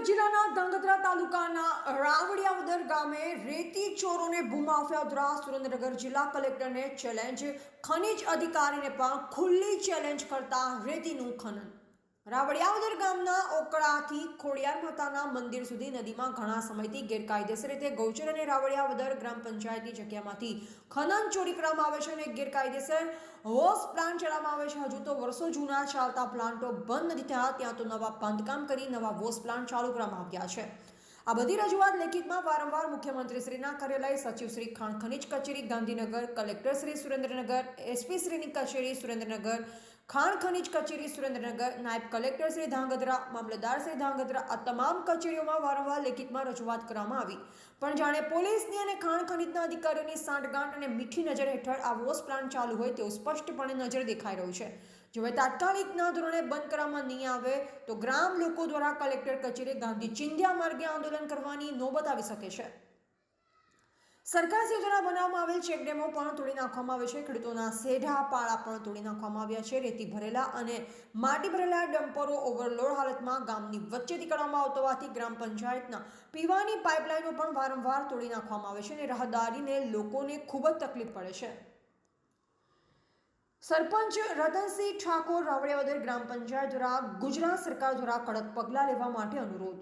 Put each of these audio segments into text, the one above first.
સુરેન્દ્રનગર જિલ્લાના ધંગધ્રા તાલુકાના રાવડિયાવદર ગામે રેતી ચોરોને ભૂમાફ્યા દ્વારા સુરેન્દ્રનગર જિલ્લા કલેક્ટરને ચેલેન્જ ખનિજ અધિકારીને પણ ખુલ્લી ચેલેન્જ કરતા રેતીનું ખનન. રાવડિયાવદર ગામના ઓકળાથી ખોડિયાર માતાના મંદિર સુધી નદીમાં ઘણા સમયથી ગેરકાયદેસર રીતે ગૌચર અને રાવડિયાવદર ગ્રામ પંચાયતની જગ્યામાંથી ખનન ચોરી કરવામાં આવે છે અને ગેરકાયદેસર હોસ પ્લાન્ટ ચલાવવામાં આવે છે. હજુ તો વર્ષો જૂના ચાલતા પ્લાન્ટો બંધ નથી થયા. ત્યાં તો નવા બાંધકામ કરી નવા વોસ પ્લાન્ટ ચાલુ કરવામાં આવ્યા છે. આ બધી રજૂઆત લેખિતમાં વારંવાર મુખ્યમંત્રી શ્રીના કાર્યાલય સચિવ શ્રી ખાણ ખનીજ કચેરી ગાંધીનગર, કલેક્ટર શ્રી સુરેન્દ્રનગર, એસપી શ્રીની કચેરી સુરેન્દ્રનગર ખાણ ખનીજ કચેરી સુરેન્દ્રનગર નાયબ કલેક્ટર શ્રી ધાંગધ્રા, મામલતદાર શ્રી ધાંગધ્રા આ તમામ કચેરીઓમાં વારંવાર લેખિતમાં રજૂઆત કરવામાં આવી. પણ જાણે પોલીસની અને ખાણ ખનીજના અધિકારીઓની સાંઠગાંઠ અને મીઠી નજર હેઠળ આ વોસ પ્લાન્ટ ચાલુ હોય તેવું સ્પષ્ટપણે નજર દેખાઈ રહ્યું છે. જો તાત્કાલિકના ધોરણે બંધ કરવામાં નહીં આવે, તો ગ્રામ લોકો દ્વારા કલેક્ટર કચેરી ગાંધી ચિંધ્યા માર્ગે આંદોલન કરવાની નોબત આવી શકે છે. સરકારશ્રી દ્વારા બનાવવામાં આવેલ ચેકડેમો પણ તોડી નાખવામાં આવે છે. ખેડૂતોના સેઢા, પાળા પણ તોડી નાખવામાં આવ્યા છે. રેતી ભરેલા અને માટી ભરેલા ડમ્પરો ઓવરલોડ હાલતમાં ગામની વચ્ચેથી કરવામાં આવતો હોવાથી ગ્રામ પંચાયતના પીવાની પાઇપલાઇનો પણ વારંવાર તોડી નાખવામાં આવે છે અને રાહદારીને લોકોને ખૂબ જ તકલીફ પડે છે. સરપંચ રતનસિંહ ઠાકોર રાવડિયાવદર ગ્રામ પંચાયત દ્વારા ગુજરાત સરકાર દ્વારા કડક પગલાં લેવા માટે અનુરોધ.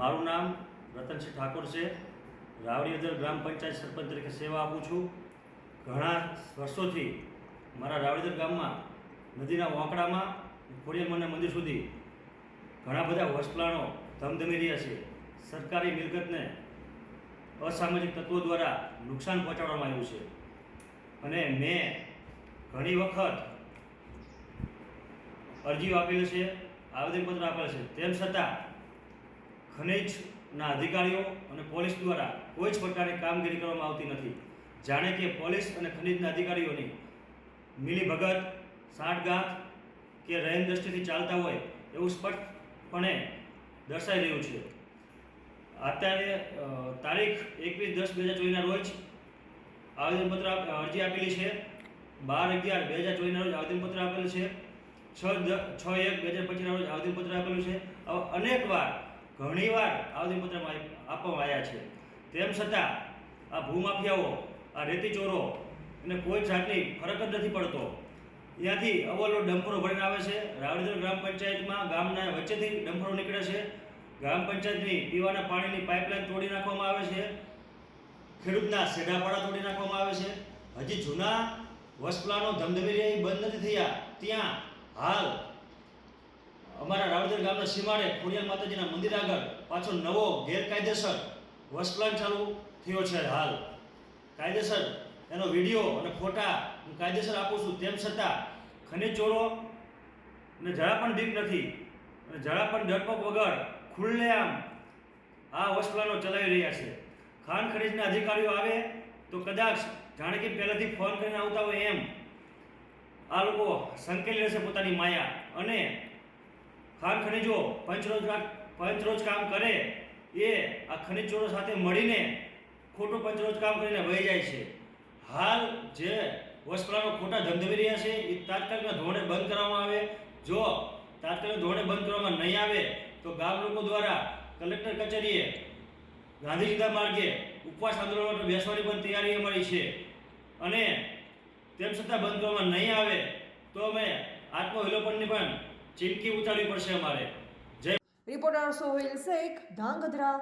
મારું નામ રતનસિંહ ઠાકોર છે. રાવડીયદર ગ્રામ પંચાયત સરપંચ તરીકે સેવા આપું છું. ઘણા વર્ષોથી મારા રાવડીદર ગામમાં, નદીના વાંકડામાં ખોડિયારમાંના મંદિર સુધી ઘણા બધા વસપ્લાનો ધમધમી રહ્યા છે. સરકારી મિલકતને અસામાજિક તત્વો દ્વારા નુકસાન પહોંચાડવામાં આવ્યું છે. અને મેં ઘણી વખત અરજીઓ આપેલી છે, આવેદનપત્ર આપેલ છે. તેમ છતાં ખનિજના અધિકારીઓ અને પોલીસ દ્વારા કોઈ જ પ્રકારની કામગીરી કરવામાં આવતી નથી. જાણે કે પોલીસ અને ખનિજના અધિકારીઓની મિલીભગત, સાંઠગાંઠ કે રહેન દ્રષ્ટિથી ચાલતા હોય એવું સ્પષ્ટપણે દર્શાઈ રહ્યું છે. અત્યારે તારીખ એકવીસ દસ બે હજાર ચોવીસના રોજ આવેદનપત્ર અરજી આપેલી છે. બાર અગિયાર બે હજાર ચોવીસના રોજ આવેદનપત્ર આપેલું છે. છ છ એક બે હજાર પચીસના રોજ આવેદનપત્ર આપેલું છે. અનેક વાર ઘણીવાર આવેદનપત્રમાં આપવામાં આવ્યા છે. તેમ છતાં, આ ભૂમાફિયાઓ, આ રેતી ચોરો એને કોઈ જાતની ફરક જ નથી પડતો. ત્યાંથી અવલો ડમ્પરો ભરીને આવે છે. રાવડીદર ગ્રામ પંચાયતમાં ગામના વચ્ચેથી ડમ્પરો નીકળે છે. ગ્રામ પંચાયતની પીવાના પાણીની પાઇપલાઇન તોડી નાખવામાં આવે છે. ખેડૂતના સેડાપાડા તોડી નાખવામાં આવે છે. હજી જૂના વસપ્લાનો ધમધમી બંધ નથી થયા. ત્યાં હાલ અમારા રાવદર ગામના સીમાડે ખોડિયાર માતાજીના મંદિર આગળ પાછો નવો ગેરકાયદેસર વસપ્લાન ચાલુ થયો છે હાલ. કાયદેસર એનો વીડિયો અને ફોટા હું કાયદેસર આપું છું તેમ છતાં ખનિજ ચોરો ને જરા પણ બીક નથી અને જરા પણ ડરપોક વગર ખુલ્લેઆમ આ વસપ્લાનો ચલાવી રહ્યા છે. ખાન ખનીજના અધિકારીઓ આવે તો કદાચ જાણે કે પહેલાંથી ફોન કરીને આવતા હોય એમ. આ લોકો સંકેલી રહેશે પોતાની માયા અને ખાન ખનીજો પંચરોજ પંચરોજ કામ કરે, એ આ ખનિજ ચોરો સાથે મળીને ખોટું પંચરોજ કામ કરીને વહી જાય છે. હાલ જે વસ્ત્રાનો ખોટા ધમધમી રહ્યા છે, એ તાત્કાલિક ધોરણે બંધ કરવામાં આવે. જો તાત્કાલિક ધોરણે બંધ કરવામાં નહીં આવે, તો ગામ લોકો દ્વારા કલેક્ટર કચેરીએ ગાંધીજીના માર્ગે ઉપવાસ આંદોલન માટે બેસવાની પણ તૈયારી મળી છે. અને તેમ છતાં બંધ કરવામાં નહીં આવે, તો અમે આત્મવિલોપનની પણ ચીમકી ઉતારવી પડશે અમારે. રિપોર્ટર સોહેલ શેખ ધાંગધ્રા